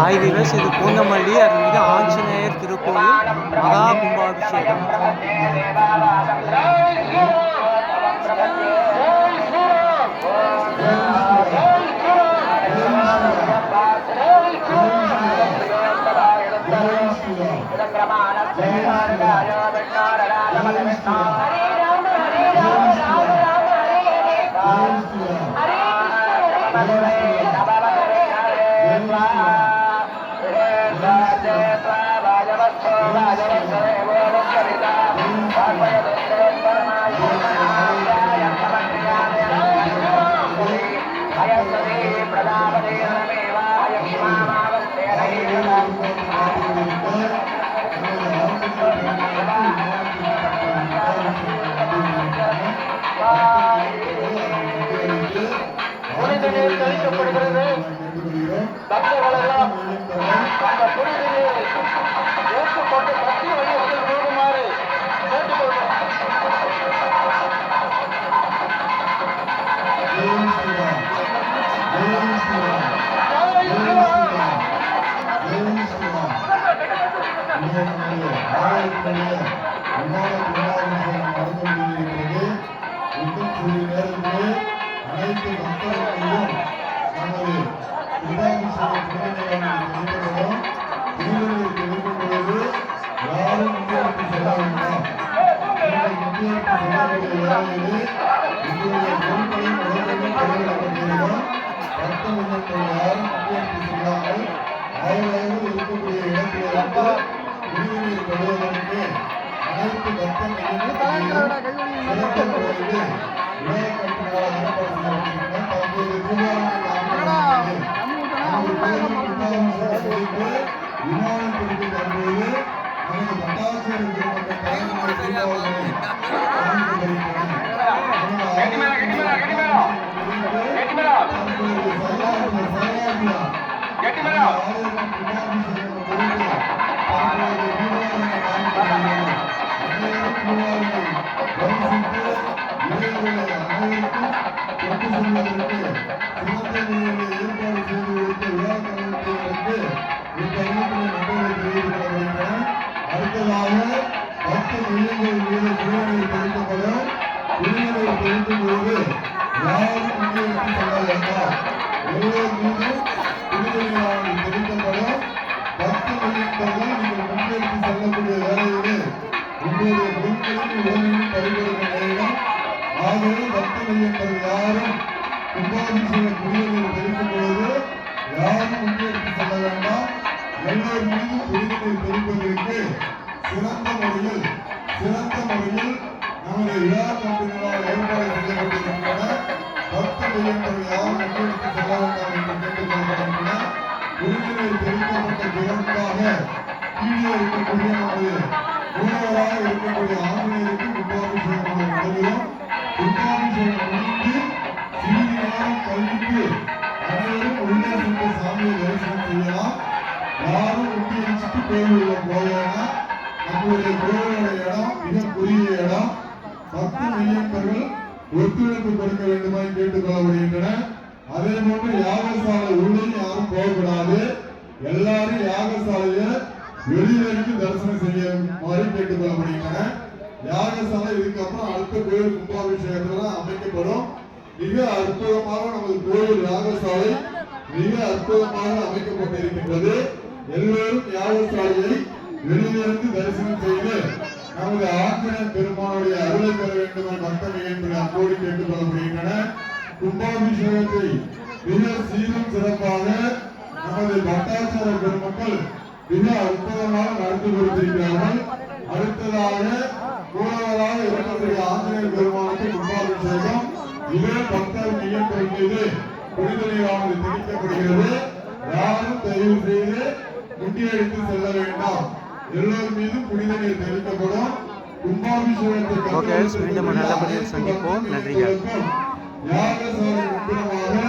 Hi viewers இது பூந்தமல்லி அருள்மிகு ஆஞ்சநேயர் திருக்கோயில் மகா கும்பாபிஷேகம் Thank you. அனைத்து மக்களுக்கும் நமது திருவிழாவில் யாரும் முன்னெடுத்து செல்ல வேண்டாம் நீங்கள் முன்னெடுத்து செல்லக்கூடிய வேளையிலே உங்களுடைய பொருட்களையும் உடல்களையும் கைவிடப்பட்டிருக்கும் ரத்த நிலையங்கள் யாரும் முன்னெடுத்து செல்லாமல் அவரவர்கள் இருக்கக்கூடிய இடத்திலிருந்து குடிநீர் பெறுவதற்கு அனைத்து ரத்த நிலையங்களும் யாரும் முன்னெடுத்து செல்ல வேண்டாம் ஒருவர் மீது உரிமையாளர் தெரிவிக்கப்படும் கும்பாபிஷேக குடிநீர் தெரிவிக்கும் போது யாரும் முன்னெடுத்து செல்ல வேண்டாம். எல்லோர் மீதும் குடிநீர் தெரிவிப்பதற்கு சிறந்த முறையில் சிறந்த முறையில் நமது விழா கம்பெனிகளால் ஏற்பாடு செய்யப்பட்டிருக்கின்றன. பத்து யாரும் முன்னெடுத்து செல்ல வேண்டாம் என்று கேட்டுக்கொள்ளப்படுகின்றன. குடிநீர் கீழே இருக்கக்கூடிய நமது இருக்கக்கூடிய யாரும் முட்டி அடிச்சுட்டு கோயிலுள்ள போவேனா நம்மளுடைய கோயிலோட இடம் மிக இடம். பத்து மில்லியன்கள் ஒத்துழைப்பு கொடுக்க வேண்டுமாய் கேட்டுக்கொள்ளப்படுகின்றன அதே போன்று யாகசாலை உள்ளே யாரும் போகக்கூடாது. எல்லாரும் யாகசாலையை வெளியிலிருந்து தரிசனம் செய்யுமாறு கேட்டுக்கொள்ளப்படுகின்றன யாகசாலை இதுக்கப்புறம் அடுத்த கோயில் கும்பாபிஷேகத்துல அமைக்கப்படும். மிக அற்புதமாக நமது கோயில் யாகசாலை மிக அற்புதமாக அமைக்கப்பட்டிருக்கின்றது. எல்லோரும் யாகசாலையை வெளியிலிருந்து தரிசனம் செய்து நமது ஆஞ்சநேய பெருமானுடைய அருளை பெற வேண்டும் என பக்தர்கள் என்று அன்போடு கேட்டுக்கொள்ளப்படுகின்றன கும்பாபிஷேகத்தை மிக சீரும் சிறப்பாக நமது பட்டாச்சார பெருமக்கள் மிக அற்புதமாக நடத்தி கொடுத்திருக்கிறார்கள். அடுத்ததாக மூலவராக இருக்கக்கூடிய ஆஞ்சநேயர் பெருமானுக்கு கும்பாபிஷேகம் இதே பக்தர் மையத்தின் மீது புனித நீரானது திணிக்கப்படுகிறது. யாரும் தயவு செய்து முண்டியடித்து செல்ல வேண்டாம் எல்லோர் மீதும் புனித நீர் தெளிக்கப்படும் கும்பாபிஷேகத்தை Okay, மீண்டும் ஒரு நல்ல பதிவில் சந்திப்போம். நன்றிகள். யாகசாலை முக்கியமாக